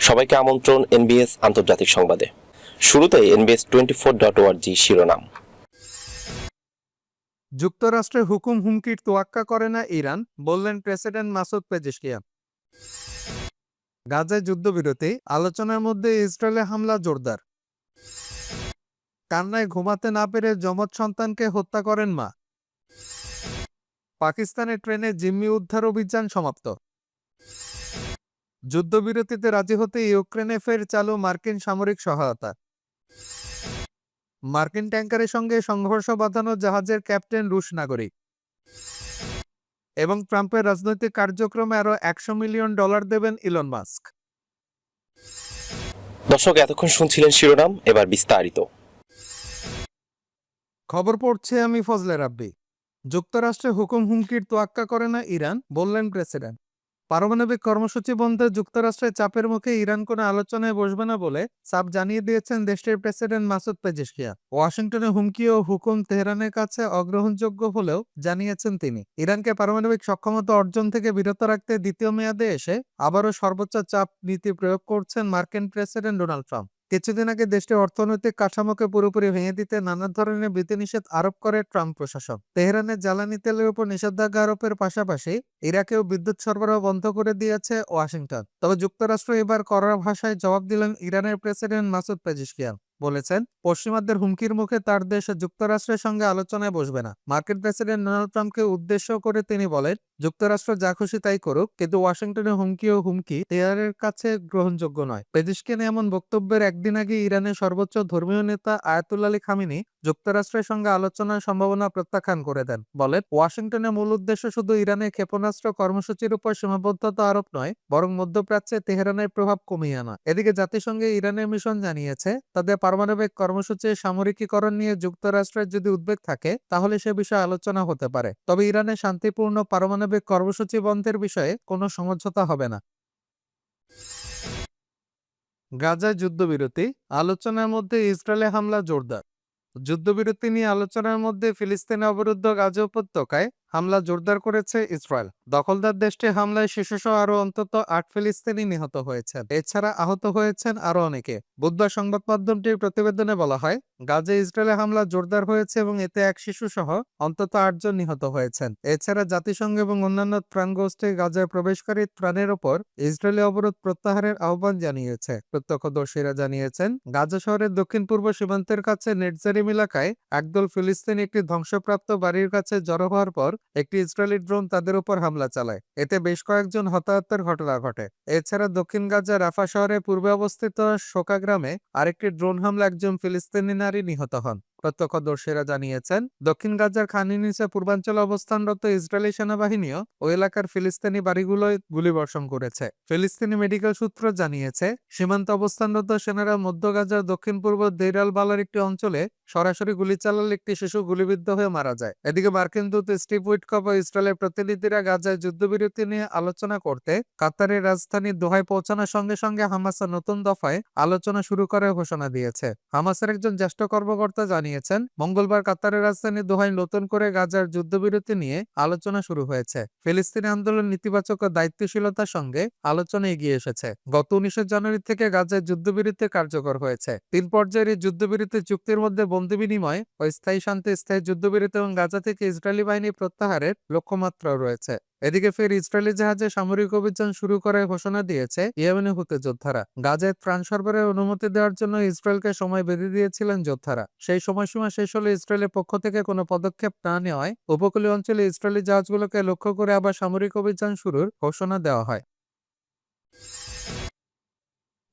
সবাইকে আমন্ত্রণ এনবিএস আন্তর্জাতিক সংবাদে। শুরুতে এনবিএস টোয়েন্টি ফোর ডট ওয়ার্জি শিরোনাম। যুক্তরাষ্ট্রের হুকুম হুমকির তোয়াক্কা করে না ইরান, বললেন প্রেসিডেন্ট মাসুদ পেজেশকিয়ান। গাজায় যুদ্ধবিরতি, আলোচনার মধ্যে ইসরায়েলে হামলা জোরদার। কান্নায় ঘুমাতে না পেরে যমজ সন্তানকে হত্যা করেন মা। পাকিস্তানের ট্রেনে জিম্মি উদ্ধার অভিযান সমাপ্ত। যুদ্ধবিরতিতে রাজি হতে ইউক্রেনে ফের চালু মার্কিন সামরিক সহায়তা। মার্কিন ট্যাঙ্কারের সঙ্গে সংঘর্ষ বাঁধানো জাহাজের ক্যাপ্টেন রুশ নাগরিক। এবং ট্রাম্পের রাজনৈতিক কার্যক্রমে আরও একশো মিলিয়ন ডলার দেবেন ইলন মাস্ক। দর্শক এতক্ষণ শুনছিলেন শিরোনাম এবার বিস্তারিত। খবর পড়ছে আমি ফজলে রাব্বি। যুক্তরাষ্ট্রে হুকুম হুমকির তোয়াক্কা করে না ইরান বললেন প্রেসিডেন্ট। পারমাণবিক কর্মসূচি বন্ধে যুক্তরাষ্ট্রের চাপের মুখে ইরান কোনো আলোচনায় বসবে না বলে সাপ জানিয়ে দিয়েছেন দেশটির প্রেসিডেন্ট মাসুদ পেজেশকিয়ান ওয়াশিংটনে হুমকি ও হুকুম তেহরানের কাছে অগ্রহণযোগ্য হলেও জানিয়েছেন তিনি। ইরানকে পারমাণবিক সক্ষমতা অর্জন থেকে বিরত রাখতে দ্বিতীয় মেয়াদে এসে আবারও সর্বোচ্চ চাপ নীতি প্রয়োগ করছেন মার্কিন প্রেসিডেন্ট ডোনাল্ড ট্রাম্প। কিছুদিন আগে দেশটির অর্থনৈতিক কাঠামোকে পুরোপুরি ভেঙে দিতে নানা ধরনের বিধিনিষেধ আরোপ করে ট্রাম্প প্রশাসন তেহরানের জ্বালানি তেলের উপর নিষেধাজ্ঞা আরোপের পাশাপাশি ইরাকেও বিদ্যুৎ সরবরাহ বন্ধ করে দিয়েছে ওয়াশিংটন। তবে যুক্তরাষ্ট্র এবার করার ভাষায় জবাব দিলেন ইরানের প্রেসিডেন্ট মাসুদ পেজিশকিয়ান। বলেছেন, পশ্চিমাদের হুমকির মুখে তার দেশ যুক্তরাষ্ট্রের সঙ্গে আলোচনায় বসবে না। মার্কিন প্রেসিডেন্ট ডোনাল্ড ট্রাম্পকে উদ্দেশ্য করে তিনি বলেন, যুক্তরাষ্ট্র যা খুশি তাই করুক, কিন্তু ওয়াশিংটনের হুমকি ও হুমকি তেহরানের কাছে গ্রহণযোগ্য নয়। পেজিশকেন এমন বক্তব্যের একদিন আগে ইরানের সর্বোচ্চ ধর্মীয় নেতা আয়াতুল্লাহ আলী খামিনি যুক্তরাষ্ট্রের সঙ্গে আলোচনার সম্ভাবনা প্রত্যাখ্যান করে দেন। বলেন ওয়াশিংটনের মূল উদ্দেশ্য শুধু ইরানের ক্ষেপণাস্ত্র কর্মসূচির উপর সীমাবদ্ধতা আরোপ নয়, বরং মধ্যপ্রাচ্যে তেহরানের প্রভাব কমিয়ে আনা। এদিকে জাতিসংঘে ইরানের মিশন জানিয়েছে, তাদের পারমাণবিক কর্মসূচির সামরিকীকরণ নিয়ে যুক্তরাষ্ট্রের যদি উদ্বেগ থাকে, তাহলে সে বিষয়ে আলোচনা হতে পারে। তবে ইরানের শান্তিপূর্ণ পারমাণবিক কর্মসূচি বন্ধের বিষয়ে কোনো সমঝোতা হবে না। গাজায় যুদ্ধবিরতি, আলোচনার মধ্যে ইসরায়েলে হামলা জোরদার। যুদ্ধবিরতি নিয়ে আলোচনার মধ্যে ফিলিস্তিনে অবরুদ্ধ গাজা উপত্যকায় হামলা জোরদার করেছে ইসরায়েল। দখলদার দেশটি হামলায় শিশুসহ আরও অন্তত আট ফিলিস্তিনি নিহত হয়েছেন। এছাড়া আহত হয়েছেন আরও অনেকে। বুধবার সংবাদ মাধ্যমটির প্রতিবেদনে বলা হয়, গাজে ইসরায়েলে হামলা জোরদার হয়েছে এবং এতে এক শিশু সহ অন্তত আটজন নিহত হয়েছেন। এছাড়া জাতিসংঘ এবং অন্যান্য ত্রাণ গোষ্ঠী গাজায় প্রবেশকারী ত্রাণের ওপর ইসরায়েলি অবরোধ প্রত্যাহারের আহ্বান জানিয়েছে। প্রত্যক্ষদর্শীরা জানিয়েছেন, গাজা শহরের দক্ষিণ পূর্ব সীমান্তের কাছে নেটজারিম এলাকায় একদল ফিলিস্তিনি একটি ধ্বংসপ্রাপ্ত বাড়ির কাছে জড়ো হওয়ার পর একটি ইসরায়েলি ড্রোন তাদের উপর হামলা চালায়। এতে বেশ কয়েকজন হতাহতের ঘটনা ঘটে। এছাড়া দক্ষিণ গাজা রাফা শহরে পূর্বে অবস্থিত শোকা গ্রামে আরেকটি ড্রোন হামলা একজন ফিলিস্তিনি নারী নিহত হন। প্রত্যক্ষদর্শীরা জানিয়েছেন, দক্ষিণ গাজার খানিনিসে পূর্বাঞ্চলে অবস্থানরত ইসরায়েলি সেনাবাহিনীও ওই এলাকার ফিলিস্তিনি বাড়িগুলোয় গুলিবর্ষণ করেছে। ফিলিস্তিনি মেডিকেল সূত্র জানিয়েছে, সীমান্ত অবস্থানরত সেনারা মধ্য গাজার দক্ষিণ পূর্ব দেইরাল বালার একটি অঞ্চলে সরাসরি গুলি চালালে একটি শিশু গুলিবিদ্ধ হয়ে মারা যায়। এদিকে মার্কিন দূত স্টিভ উইটকপ ও ইসরায়েলের প্রতিনিধিরা গাজায় যুদ্ধবিরতি নিয়ে আলোচনা করতে কাতারের রাজধানী দোহায় পৌঁছানোর সঙ্গে সঙ্গে হামাসের নতুন দফায় আলোচনা শুরু করার ঘোষণা দিয়েছে। হামাসের একজন জ্যেষ্ঠ কর্মকর্তা জানিয়েছেন, মঙ্গলবার কাতারের রাজধানী দোহায় নতুন করে গাজার যুদ্ধবিরতি নিয়ে আলোচনা শুরু হয়েছে। ফিলিস্তিনি আন্দোলন নেতিবাচক ও দায়িত্বশীলতার সঙ্গে আলোচনা এগিয়ে এসেছে। গত উনিশে জানুয়ারি থেকে গাজায় যুদ্ধবিরতি কার্যকর হয়েছে। তিন পর্যায়ের এই যুদ্ধবিরতি চুক্তির মধ্যে বন্দি বিনিময় ও স্থায়ী শান্তি, স্থায়ী যুদ্ধবিরতি এবং গাজা থেকে ইসরায়েলি বাহিনী প্রত্যাহারের লক্ষ্যমাত্রাও রয়েছে। এদিকে ফের ইসরায়েলি জাহাজে সামরিক অভিযান শুরু করার ঘোষণা দিয়েছে ইয়েমেনি হুতে যোদ্ধারা। গাজায় ত্রাণ সরবরাহের অনুমতি দেওয়ার জন্য ইসরায়েলকে সময় বেঁধে দিয়েছিলেন যোদ্ধারা। সেই সময়সীমা শেষ হলে ইসরায়েলের পক্ষ থেকে কোনো পদক্ষেপ না নেওয়ায় উপকূলীয় অঞ্চলে ইসরায়েলি জাহাজগুলোকে লক্ষ্য করে আবার সামরিক অভিযান শুরুর ঘোষণা দেওয়া হয়।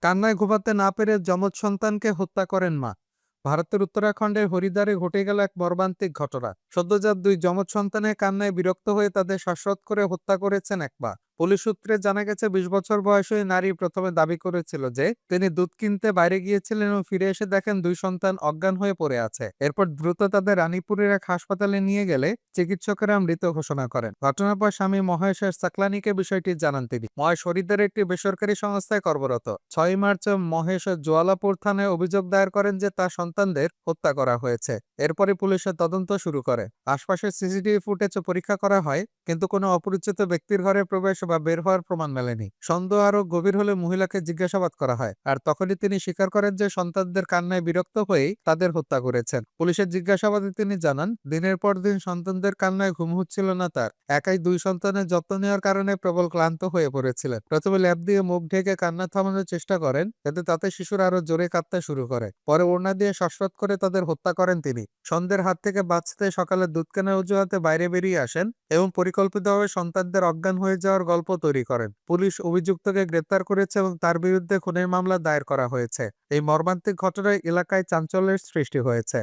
কান্নায় ঘুমাতে না পেরে যমজ সন্তানকে হত্যা করেন মা। ভারতের উত্তরাখণ্ডের হরিদ্বারে ঘটে গেল এক মর্মান্তিক ঘটনা। সদ্যজাত দুই যমজ সন্তানের কান্নায় বিরক্ত হয়ে তাদের শ্বাসরোধ করে হত্যা করেছেন এক পুলিশ সূত্রে জানা গেছে, বিশ বছর বয়সী ওই নারী প্রথমে দাবি করেছিল যে, তিনি দুধ কিনতে বাইরে গিয়েছিলেন এবং ফিরে এসে দেখেন দুই সন্তান অজ্ঞান হয়ে পড়ে আছে। এরপর দ্রুত তাদের রানীপুরের এক হাসপাতালে নিয়ে গেলে চিকিৎসকেরা মৃত ঘোষণা করেন। ঘটনার পর স্বামী মহেশের সাকলানিকে বিষয়টি জানান তিনি। মহেশ হরিদ্বারের একটি বেসরকারি সংস্থায় কর্মরত। ছয় মার্চ মহেশ জোয়ালাপুর থানায় অভিযোগ দায়ের করেন যে, তার সন্তানদের হত্যা করা হয়েছে। এরপরে পুলিশের তদন্ত শুরু করে। আশপাশের সিসিটিভি ফুটেজ পরীক্ষা করা হয়, কিন্তু কোনো অপরিচিত ব্যক্তির ঘরে প্রবেশ বা বের হওয়ার প্রমাণ মেলেনি। সন্দেহ আরও গভীর হলে মহিলাকে জিজ্ঞাসাবাদ করা হয়, আর তখনই তিনি স্বীকার করেন যে সন্তানদের কান্নায় বিরক্ত হয়েই তাদের হত্যা করেছেন। পুলিশের জিজ্ঞাসাবাদে তিনি জানান, দিনের পর দিন সন্তানদের কান্নায় ঘুম হচ্ছিল না তার। একাই দুই সন্তানের যত্ন নেওয়ার কারণে প্রবল ক্লান্ত হয়ে পড়েছিলেন। প্রথমে ল্যাব দিয়ে মুখ ঢেকে কান্না থামানোর চেষ্টা করেন যাতে তাতে শিশুরা আরও জোরে কাঁদতে শুরু করে। পরে ওড়না দিয়ে শ্বাসরোধ করে তাদের হত্যা করেন তিনি। সন্ধ্যের হাত থেকে বাঁচতে সকালে দুধ কেনার অজুহাতে বাইরে বেরিয়ে আসেন এবং পরিকল্পিতভাবে সন্তানদের অজ্ঞান হয়ে যাওয়ার গল্প তৈরি করেন। পুলিশ অভিযুক্তকে গ্রেপ্তার করেছে এবং তার বিরুদ্ধে খুনের মামলা দায়ের করা হয়েছে। এই মর্মান্তিক ঘটনায় এলাকায় চাঞ্চল্যের সৃষ্টি হয়েছে।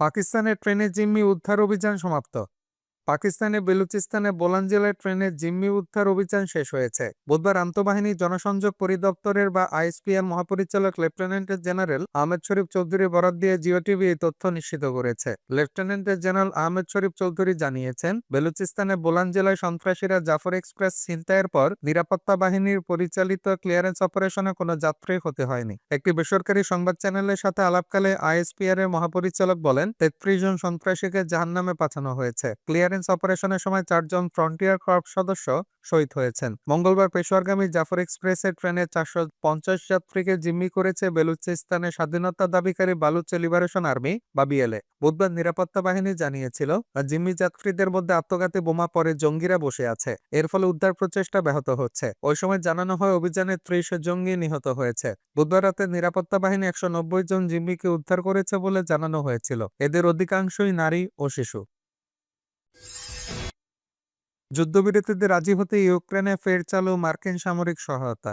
পাকিস্তানের ট্রেনে জিম্মি উদ্ধার অভিযান সমাপ্ত। পাকিস্তানের বেলুচিস্তানে বোলান জেলায় ট্রেনে জিম্মি উদ্ধার অভিযান শেষ হয়েছে। বুধবার আন্তঃবাহিনী, জনসংযোগ পরিদপ্তরের বা আইএসপিআর মহাপরিচালক লেফটেন্যান্ট জেনারেল আহমেদ শরীফ চৌধুরী বরাদ দিয়ে জিও টিভি এই তথ্য নিশ্চিত করেছে। লেফটেন্যান্ট জেনারেল আহমেদ শরীফ চৌধুরী জানিয়েছেন বেলুচিস্তানের বোলান জেলায় সন্ত্রাসীরা জাফর এক্সপ্রেস ছিনতাইয়ের পর নিরাপত্তা বাহিনীর পরিচালিত ক্লিয়ারেন্স অপারেশনে কোনো যাত্রী হতে হয়নি। একটি বেসরকারি সংবাদ চ্যানেলের সাথে আলাপকালে আইএসপিআর এর মহাপরিচালক বলেন, তেত্রিশ জন সন্ত্রাসীকে জাহান্নামে পাঠানো হয়েছে। ক্লিয়ারেন্স অপারেশনের সময় চারজন ফ্রন্টিয়ার কর্পস সদস্য শহীদ হয়েছেন। মঙ্গলবার পেশোয়ারগামী জাফর এক্সপ্রেসের ট্রেনে চারশো পঞ্চাশ যাত্রীকে জিম্মি করেছে বেলুচিস্তানের স্বাধীনতা দাবিকারী বালুচ লিবারেশন আর্মি বা বিএলএ বুধবার নিরাপত্তা বাহিনী জানিয়েছিল, জিম্মি যাত্রীদের মধ্যে আত্মঘাতী বোমা পরে জঙ্গিরা বসে আছে। এর ফলে উদ্ধার প্রচেষ্টা ব্যাহত হচ্ছে। ওই সময় জানানো হয়, অভিযানে ত্রিশ জঙ্গি নিহত হয়েছে। বুধবার রাতে নিরাপত্তা বাহিনী একশো নব্বই জন জিম্মিকে উদ্ধার করেছে বলে জানানো হয়েছিল। এদের অধিকাংশই নারী ও শিশু। যুদ্ধবিরতিতে রাজি হতে ইউক্রেনে ফের চালু মার্কিন সামরিক সহায়তা।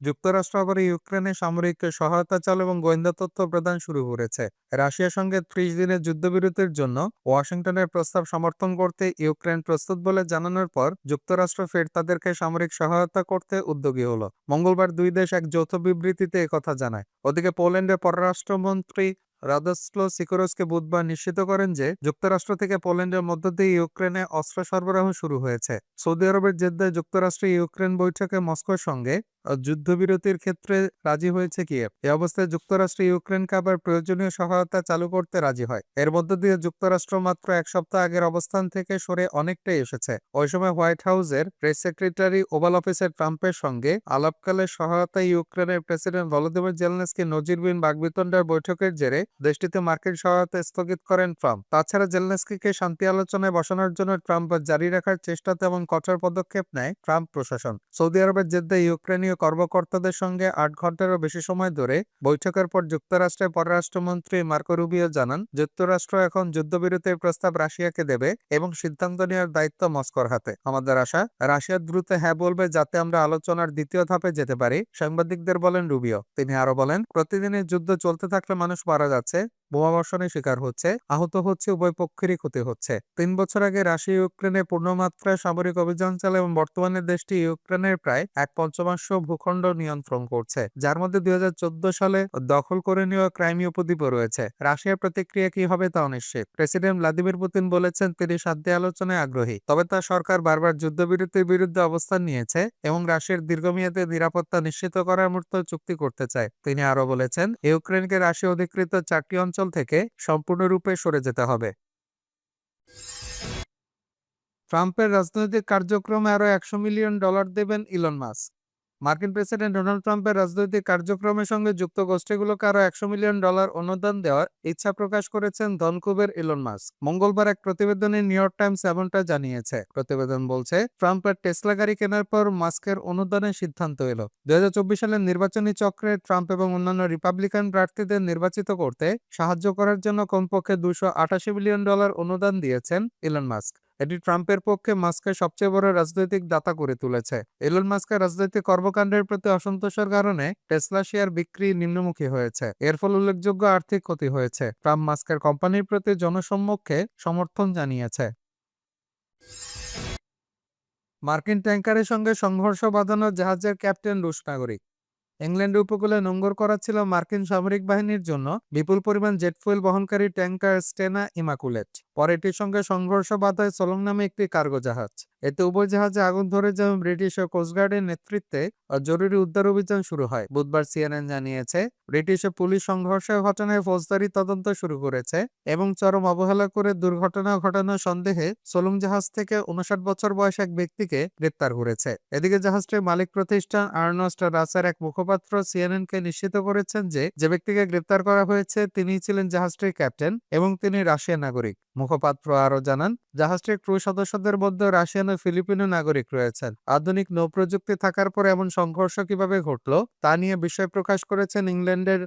যুক্তরাষ্ট্র আবার ইউক্রেনে সামরিক সহায়তা চালু এবং গোয়েন্দা তথ্য প্রদান শুরু করেছে। রাশিয়ার সঙ্গে ত্রিশ দিনের যুদ্ধবিরতির জন্য ওয়াশিংটনের প্রস্তাব সমর্থন করতে ইউক্রেন প্রস্তুত বলে জানানোর পর যুক্তরাষ্ট্র ফের তাদেরকে সামরিক সহায়তা করতে উদ্যোগী হলো। মঙ্গলবার দুই দেশ এক যৌথ বিবৃতিতে একথা জানায়। ওদিকে পোল্যান্ডের পররাষ্ট্রমন্ত্রী রাদাস্লো সিকোরসকে বুধবার নিশ্চিত করেন যে, যুক্তরাষ্ট্র থেকে পোল্যান্ডের মধ্য দিয়ে ইউক্রেনে অস্ত্র সরবরাহ শুরু হয়েছে। সৌদি আরবের জেদ্দায় যুক্তরাষ্ট্রে ইউক্রেন বৈঠকে মস্কোর সঙ্গে যুদ্ধবিরতির ক্ষেত্রে রাজি হয়েছে কিয়েভ। এ অবস্থায় যুক্তরাষ্ট্র ইউক্রেনকে আবার প্রয়োজনীয় সহায়তা চালু করতে রাজি হয়। এর মধ্য দিয়ে যুক্তরাষ্ট্র মাত্র এক সপ্তাহ আগের অবস্থান থেকে সরে অনেকটাই এসেছে। ওই সময় হোয়াইট হাউসের প্রেস সেক্রেটারি ওভাল অফিসের ট্রাম্পের সঙ্গে আলাপকালে সহায়তা ইউক্রেনের প্রেসিডেন্ট ভলোদিমির জেলনেসকি নজিরবিহীন বাগবিতণ্ডার বৈঠকের জেরে দেশটিতে মার্কিন সহায়তা স্থগিত করেন ট্রাম্প। তাছাড়া জেলনেসকিকে শান্তি আলোচনায় বসানোর জন্য ট্রাম্প জারি রাখার চেষ্টা তেমন কঠোর পদক্ষেপ নেয় ট্রাম্প প্রশাসন। সৌদি আরবের জেদ্দা ইউক্রেনীয় কর্মকর্তাদের সঙ্গে আট ঘন্টারও বেশি সময় ধরে বৈঠকের পর যুক্তরাষ্ট্রের পররাষ্ট্রমন্ত্রী মার্কো রুবিও জানান, যুক্তরাষ্ট্র এখন যুদ্ধবিরতির প্রস্তাব রাশিয়াকে দেবে এবং সিদ্ধান্ত নেওয়ার দায়িত্ব মস্কোর হাতে। আমাদের আশা, রাশিয়া দ্রুত হ্যাঁ বলবে যাতে আমরা আলোচনার দ্বিতীয় ধাপে যেতে পারি, সাংবাদিকদের বলেন রুবিও। তিনি আরও বলেন, প্রতিদিনের যুদ্ধ চলতে থাকলে মানুষ মারা যাচ্ছে বোমাবর্ষণের শিকার হচ্ছে, আহত হচ্ছে, উভয় পক্ষেরই ক্ষতি হচ্ছে। তিন বছর আগে রাশিয়া ইউক্রেনে পূর্ণমাত্রায় সামরিক অভিযান চালায় এবং বর্তমানে দেশটি ইউক্রেনের প্রায় এক পঞ্চমাংশ ভূখণ্ড নিয়ন্ত্রণ করছে, যার মধ্যে দুই সালে দখল করে নেওয়া ক্রাইমীয় উপদ্বীপও রয়েছে। রাশিয়ার প্রতিক্রিয়া কি হবে তা অনিশ্চিত প্রেসিডেন্ট ভ্লাদিমির পুতিন বলেছেন, তিনি শান্তি আলোচনায় আগ্রহী, তবে তার সরকার বারবার যুদ্ধবিরতির বিরুদ্ধে অবস্থান নিয়েছে এবং রাশিয়ার দীর্ঘমেয়াদী নিরাপত্তা নিশ্চিত করার মতো চুক্তি করতে চায়। তিনি আরও বলেছেন, ইউক্রেনকে রাশিয়া অধিকৃত চারটি অঞ্চল থেকে সম্পূর্ণরূপে সরে যেতে হবে। ট্রাম্পের রাজনৈতিক কার্যক্রমে আরও একশো মিলিয়ন ডলার দেবেন ইলন মাস্ক। মার্কিন প্রেসিডেন্ট ডোনাল্ড ট্রাম্পের রাজনৈতিক কার্যক্রমের সঙ্গে যুক্ত গোষ্ঠীগুলোকে আরও একশো মিলিয়ন ডলার অনুদান দেওয়ার ইচ্ছা প্রকাশ করেছেন ধনকুবের ইলন মাস্ক। মঙ্গলবার এক প্রতিবেদনে নিউ ইয়র্ক টাইমস এমনটা জানিয়েছে। প্রতিবেদন বলছে, ট্রাম্পের টেসলা গাড়ি কেনার পর মাস্কের অনুদানের সিদ্ধান্ত এলো। দুই হাজার চব্বিশ সালের নির্বাচনী চক্রে ট্রাম্প এবং অন্যান্য রিপাবলিকান প্রার্থীদের নির্বাচিত করতে সাহায্য করার জন্য কমপক্ষে দুশো মিলিয়ন ডলার অনুদান দিয়েছেন ইলন মাস্ক। এটি ট্রাম্পের পক্ষে মাস্কের সবচেয়ে বড় রাজনৈতিক দাতা করে তুলেছে। এলন মাস্কের রাজনৈতিক কর্মকাণ্ডের প্রতি অসন্তোষের কারণে টেসলা শেয়ার বিক্রি নিম্নমুখী হয়েছে। এর ফলে উল্লেখযোগ্য আর্থিক ক্ষতি হয়েছে। ট্রাম্প মাস্কের কোম্পানির প্রতি জনসম্মুখে সমর্থন জানিয়েছে। মার্কিন ট্যাঙ্কারের সঙ্গে সংঘর্ষ বাঁধানো জাহাজের ক্যাপ্টেন রুশ নাগরিক। ইংল্যান্ড উপকূলে নোঙ্গর করা ছিল মার্কিন সামরিক বাহিনীর জন্য বিপুল পরিমাণ জেট ফুয়েল বহনকারী ট্যাঙ্কার স্টেনা ইমাকুলেট। পরে এটির সঙ্গে সংঘর্ষ বাধায় সোলং নামে একটি কার্গো জাহাজ। এতে উভয় জাহাজে আগুন ধরে যাওয়া ব্রিটিশ ও কোস্টগার্ডের নেতৃত্বে জরুরি উদ্ধার অভিযান শুরু হয়। বুধবার সিএনএন জানিয়েছে, ব্রিটিশ পুলিশ সংঘর্ষের ঘটনায় ফৌজদারি তদন্ত শুরু করেছে এবং চরম অবহেলা করে দুর্ঘটনা ঘটানোর সন্দেহে সোলং জাহাজ থেকে উনষাট বছর বয়স এক ব্যক্তিকে গ্রেপ্তার করেছে। এদিকে জাহাজটির মালিক প্রতিষ্ঠান আর্নস্ট রাসার এক মুখপাত্র সিএনএন কে নিশ্চিত করেছেন যে যে ব্যক্তিকে গ্রেপ্তার করা হয়েছে তিনি ছিলেন জাহাজটির ক্যাপ্টেন এবং তিনি রাশিয়ান নাগরিক। মুখপাত্র আরও জানান, জাহাজটির ক্রু সদস্যদের মধ্যে রাশিয়ান ও ফিলিপিনো নাগরিক রয়েছেন। আধুনিক নৌপ্রযুক্তি থাকার পর এমন সংঘর্ষ কীভাবে ঘটল, তা নিয়ে বিষয় প্রকাশ করেছেন ইংল্যান্ডের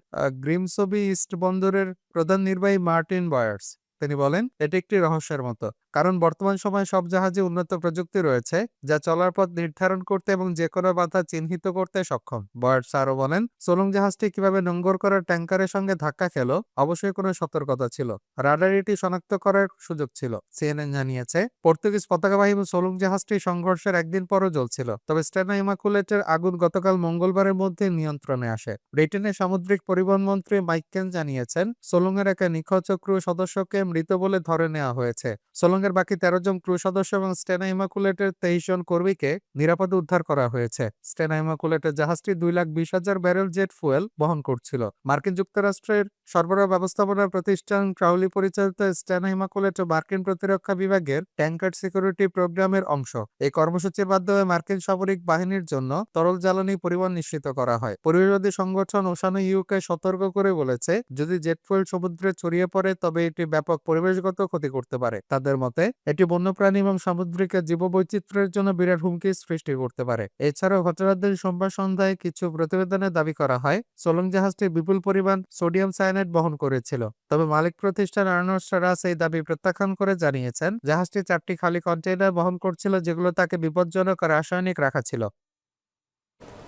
গ্রিমসবি ইস্ট বন্দরের প্রধান নির্বাহী মার্টিন বয়ার্স। তিনি বলেন, এটি একটি রহস্যের মতো। কারণ বর্তমান সময়ে সব জাহাজে উন্নত প্রযুক্তি রয়েছে, যা চলার পথ নির্ধারণ করতে এবং যে কোনো বাধা চিহ্নিত করতে সক্ষম। বয়ার্স আরও বলেন, সোলং জাহাজটি কীভাবে নোঙ্গর করার ট্যাঙ্কারের সঙ্গে ধাক্কা খেলো, অবশ্যই কোনো সতর্কতা ছিল। রাডার এটি শনাক্ত করার সুযোগ ছিল। সিএনএন জানিয়েছে, পর্তুগিজ পতাকাবাহী সোলং জাহাজটি সংঘর্ষের একদিন পরও জ্বলছিল, তবে স্টেনা ইমাকুলেটের আগুন গতকাল মঙ্গলবারের মধ্যে নিয়ন্ত্রণে আসে। ব্রিটেনের সামুদ্রিক পরিবহন মন্ত্রী মাইকেন জানিয়েছেন, সোলংয়ের এক নিখোঁজ ক্রু সদস্যকে মৃত বলে ধরে নেওয়া হয়েছে। সোলংয়ের বাকি তেরো জন ক্রু সদস্য এবং স্টেনা ইমাকুলেটের তেইশ জন কর্মীকে নিরাপদে উদ্ধার করা হয়েছে। স্টেনা ইমাকুলেটের জাহাজটি দুই লাখ বিশ হাজার ব্যারেল জেট ফুয়েল বহন করছিল। মার্কিন যুক্তরাষ্ট্রের সরবরাহ ব্যবস্থাপনা প্রতিষ্ঠান ক্রাউলি পরিচালিত স্টেনা ইমাকুলেট মার্কিন প্রতিরক্ষা বিভাগের ট্যাঙ্কার সিকিউরিটি প্রোগ্রামের অংশ। এই কর্মসূচির মাধ্যমে মার্কিন সামরিক বাহিনীর জন্য তরল জ্বালানি পরিবহন নিশ্চিত করা হয়। পরিবেশবাদী সংগঠন ওশানো ইউকে সতর্ক করে বলেছে, যদি জেট ফুয়েল সমুদ্রে ছড়িয়ে পড়ে, তবে এটি ব্যাপক পরিবেশগত ক্ষতি করতে পারে। তাদের মতে, এটি বন্যপ্রাণী এবং সামুদ্রিক জীববৈচিত্র্যের জন্য বিরাট হুমকি সৃষ্টি করতে পারে। এছাড়াও ঘটনার দিন সোমবার সন্ধ্যায় কিছু প্রতিবেদনে দাবি করা হয়, সোলং জাহাজটি বিপুল পরিমাণ সোডিয়াম সায়ানাইড বহন করেছিল। তবে মালিক প্রতিষ্ঠান আর্নস্ট রাস এই দাবি প্রত্যাখ্যান করে জানিয়েছেন, জাহাজটি চারটি খালি কন্টেইনার বহন করছিল যেগুলো তাকে বিপজ্জনক রাসায়নিক রাখা ছিল।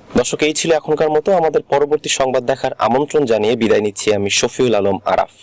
দর্শক, এই ছিল এখনকার মতো। আমাদের পরবর্তী সংবাদ দেখার আমন্ত্রণ জানিয়ে বিদায় নিচ্ছি আমি শফিউল আলম আরাফ।